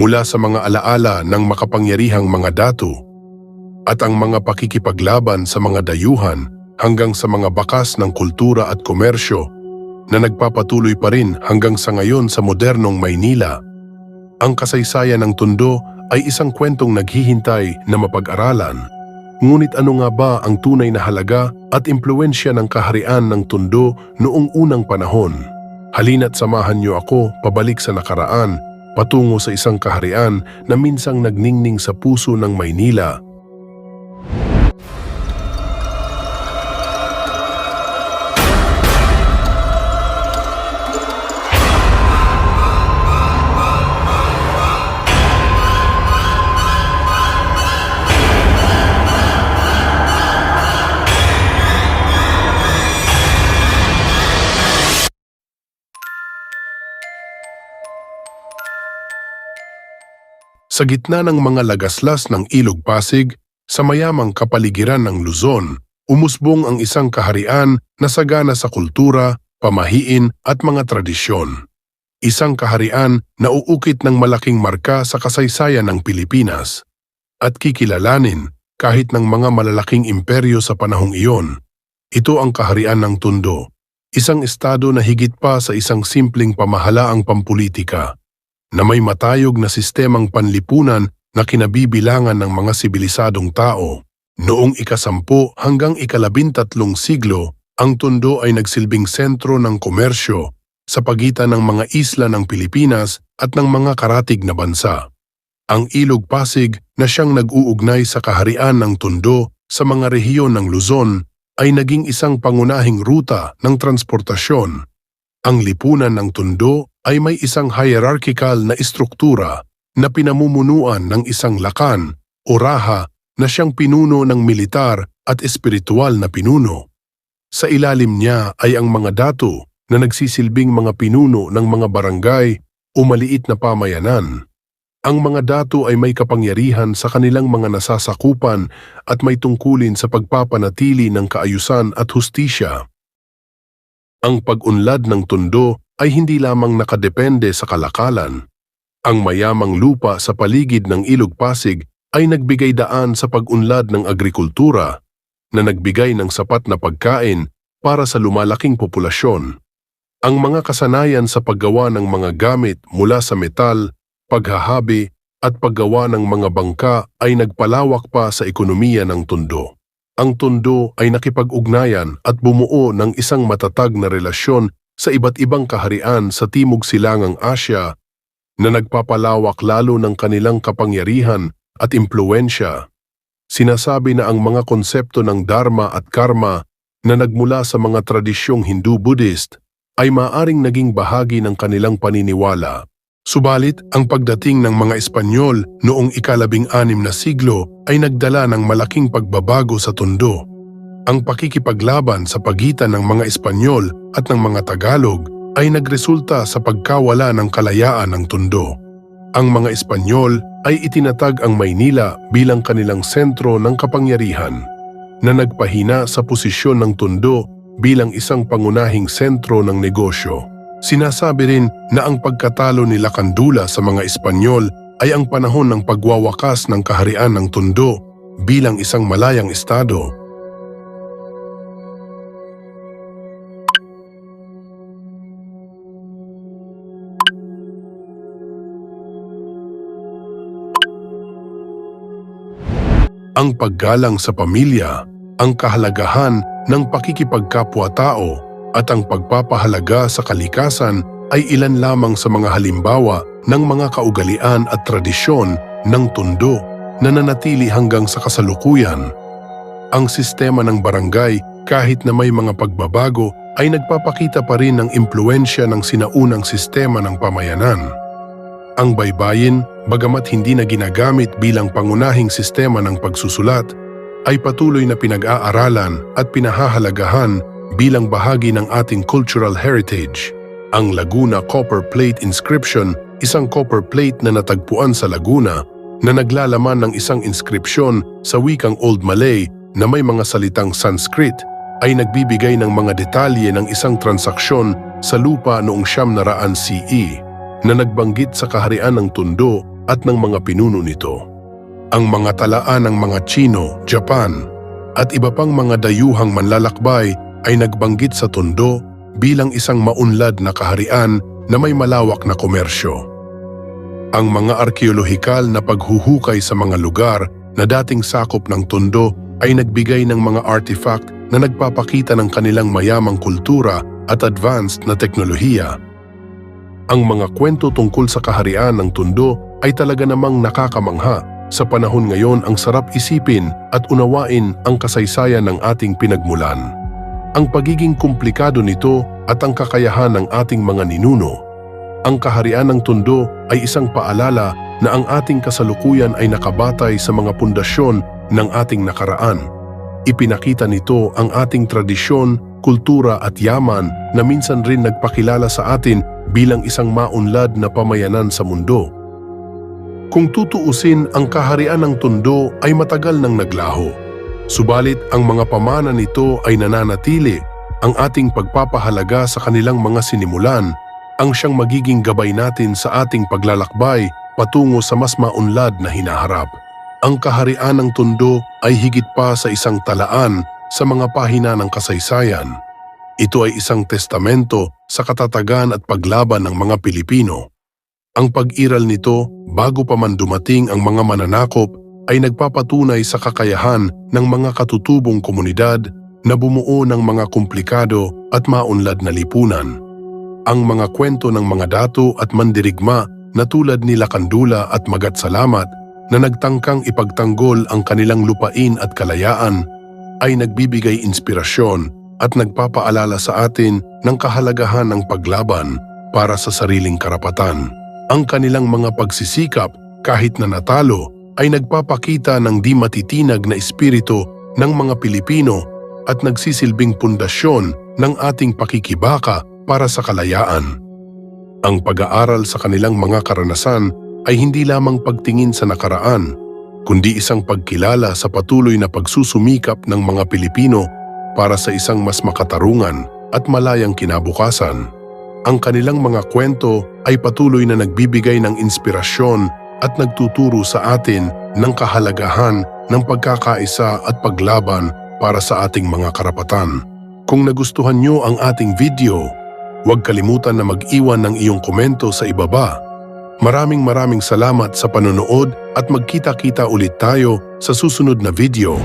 mula sa mga alaala ng makapangyarihang mga datu at ang mga pakikipaglaban sa mga dayuhan hanggang sa mga bakas ng kultura at komersyo na nagpapatuloy pa rin hanggang sa ngayon sa modernong Maynila. Ang kasaysayan ng Tondo ay isang kwentong naghihintay na mapag-aralan. Ngunit ano nga ba ang tunay na halaga at impluensya ng kaharian ng Tondo noong unang panahon? Halina't samahan niyo ako pabalik sa nakaraan, patungo sa isang kaharian na minsang nagningning sa puso ng Maynila. Sa gitna ng mga lagaslas ng Ilog Pasig, sa mayamang kapaligiran ng Luzon, umusbong ang isang kaharian na sagana sa kultura, pamahiin at mga tradisyon. Isang kaharian na uukit ng malaking marka sa kasaysayan ng Pilipinas at kikilalanin kahit ng mga malalaking imperyo sa panahong iyon. Ito ang kaharian ng Tondo, isang estado na higit pa sa isang simpleng pamahalaang pampulitika na may matayog na sistemang panlipunan na kinabibilangan ng mga sibilisadong tao. Noong ikasampu hanggang ikalabintatlong siglo, ang Tondo ay nagsilbing sentro ng komersyo sa pagitan ng mga isla ng Pilipinas at ng mga karatig na bansa. Ang Ilog Pasig na siyang nag-uugnay sa kaharian ng Tondo sa mga rehiyon ng Luzon ay naging isang pangunahing ruta ng transportasyon. Ang lipunan ng Tondo ay may isang hierarchical na istruktura na pinamumunuan ng isang lakan o raha na siyang pinuno ng militar at espiritual na pinuno. Sa ilalim niya ay ang mga datu na nagsisilbing mga pinuno ng mga barangay o maliit na pamayanan. Ang mga datu ay may kapangyarihan sa kanilang mga nasasakupan at may tungkulin sa pagpapanatili ng kaayusan at hustisya. Ang pag-unlad ng tundo ay hindi lamang nakadepende sa kalakalan. Ang mayamang lupa sa paligid ng Ilog Pasig ay nagbigay daan sa pag-unlad ng agrikultura na nagbigay ng sapat na pagkain para sa lumalaking populasyon. Ang mga kasanayan sa paggawa ng mga gamit mula sa metal, paghahabi at paggawa ng mga bangka ay nagpalawak pa sa ekonomiya ng Tondo. Ang Tondo ay nakipag-ugnayan at bumuo ng isang matatag na relasyon sa iba't ibang kaharian sa Timog Silangang Asya na nagpapalawak lalo ng kanilang kapangyarihan at impluensya. Sinasabi na ang mga konsepto ng Dharma at Karma na nagmula sa mga tradisyong Hindu-Buddhist ay maaring naging bahagi ng kanilang paniniwala. Subalit, ang pagdating ng mga Espanyol noong ikalabing anim na siglo ay nagdala ng malaking pagbabago sa Tondo. Ang pakikipaglaban sa pagitan ng mga Espanyol at ng mga Tagalog ay nagresulta sa pagkawala ng kalayaan ng Tondo. Ang mga Espanyol ay itinatag ang Maynila bilang kanilang sentro ng kapangyarihan na nagpahina sa posisyon ng Tondo bilang isang pangunahing sentro ng negosyo. Sinasabi rin na ang pagkatalo ni Lakandula sa mga Espanyol ay ang panahon ng pagwawakas ng kaharian ng Tondo bilang isang malayang estado. Ang paggalang sa pamilya, ang kahalagahan ng pakikipagkapwa-tao at ang pagpapahalaga sa kalikasan ay ilan lamang sa mga halimbawa ng mga kaugalian at tradisyon ng tundo na nanatili hanggang sa kasalukuyan. Ang sistema ng barangay kahit na may mga pagbabago ay nagpapakita pa rin ng impluensya ng sinaunang sistema ng pamayanan. Ang baybayin, bagamat hindi na ginagamit bilang pangunahing sistema ng pagsusulat, ay patuloy na pinag-aaralan at pinahahalagahan bilang bahagi ng ating cultural heritage. Ang Laguna Copper Plate Inscription, isang copper plate na natagpuan sa Laguna na naglalaman ng isang inskripsyon sa wikang Old Malay na may mga salitang Sanskrit ay nagbibigay ng mga detalye ng isang transaksyon sa lupa noong siyam na raan CE na nagbanggit sa kaharian ng Tondo at ng mga pinuno nito. Ang mga talaan ng mga Chino, Japan at iba pang mga dayuhang manlalakbay ay nagbanggit sa Tondo bilang isang maunlad na kaharian na may malawak na komersyo. Ang mga arkeolohikal na paghuhukay sa mga lugar na dating sakop ng Tondo ay nagbigay ng mga artifact na nagpapakita ng kanilang mayamang kultura at advanced na teknolohiya. Ang mga kwento tungkol sa kaharian ng Tondo ay talaga namang nakakamangha. Sa panahon ngayon ang sarap isipin at unawain ang kasaysayan ng ating pinagmulan. Ang pagiging komplikado nito at ang kakayahan ng ating mga ninuno. Ang kaharian ng Tondo ay isang paalala na ang ating kasalukuyan ay nakabatay sa mga pundasyon ng ating nakaraan. Ipinakita nito ang ating tradisyon, kultura at yaman na minsan rin nagpakilala sa atin bilang isang maunlad na pamayanan sa mundo. Kung tutuusin, ang kaharian ng Tondo ay matagal nang naglaho. Subalit ang mga pamana nito ay nananatili, ang ating pagpapahalaga sa kanilang mga sinimulan, ang siyang magiging gabay natin sa ating paglalakbay patungo sa mas maunlad na hinaharap. Ang kaharian ng Tondo ay higit pa sa isang talaan sa mga pahina ng kasaysayan. Ito ay isang testamento sa katatagan at paglaban ng mga Pilipino. Ang pag-iral nito bago pa man dumating ang mga mananakop ay nagpapatunay sa kakayahan ng mga katutubong komunidad na bumuo ng mga komplikado at maunlad na lipunan. Ang mga kwento ng mga dato at mandirigma na tulad ni Lakandula at Magat Salamat na nagtangkang ipagtanggol ang kanilang lupain at kalayaan ay nagbibigay inspirasyon at nagpapaalala sa atin ng kahalagahan ng paglaban para sa sariling karapatan. Ang kanilang mga pagsisikap kahit na natalo ay nagpapakita ng di matitinag na espiritu ng mga Pilipino at nagsisilbing pundasyon ng ating pakikibaka para sa kalayaan. Ang pag-aaral sa kanilang mga karanasan ay hindi lamang pagtingin sa nakaraan, kundi isang pagkilala sa patuloy na pagsusumikap ng mga Pilipino para sa isang mas makatarungan at malayang kinabukasan. Ang kanilang mga kwento ay patuloy na nagbibigay ng inspirasyon at nagtuturo sa atin ng kahalagahan ng pagkakaisa at paglaban para sa ating mga karapatan. Kung nagustuhan nyo ang ating video, huwag kalimutan na mag-iwan ng iyong komento sa ibaba. Maraming maraming salamat sa panonood at magkita-kita ulit tayo sa susunod na video.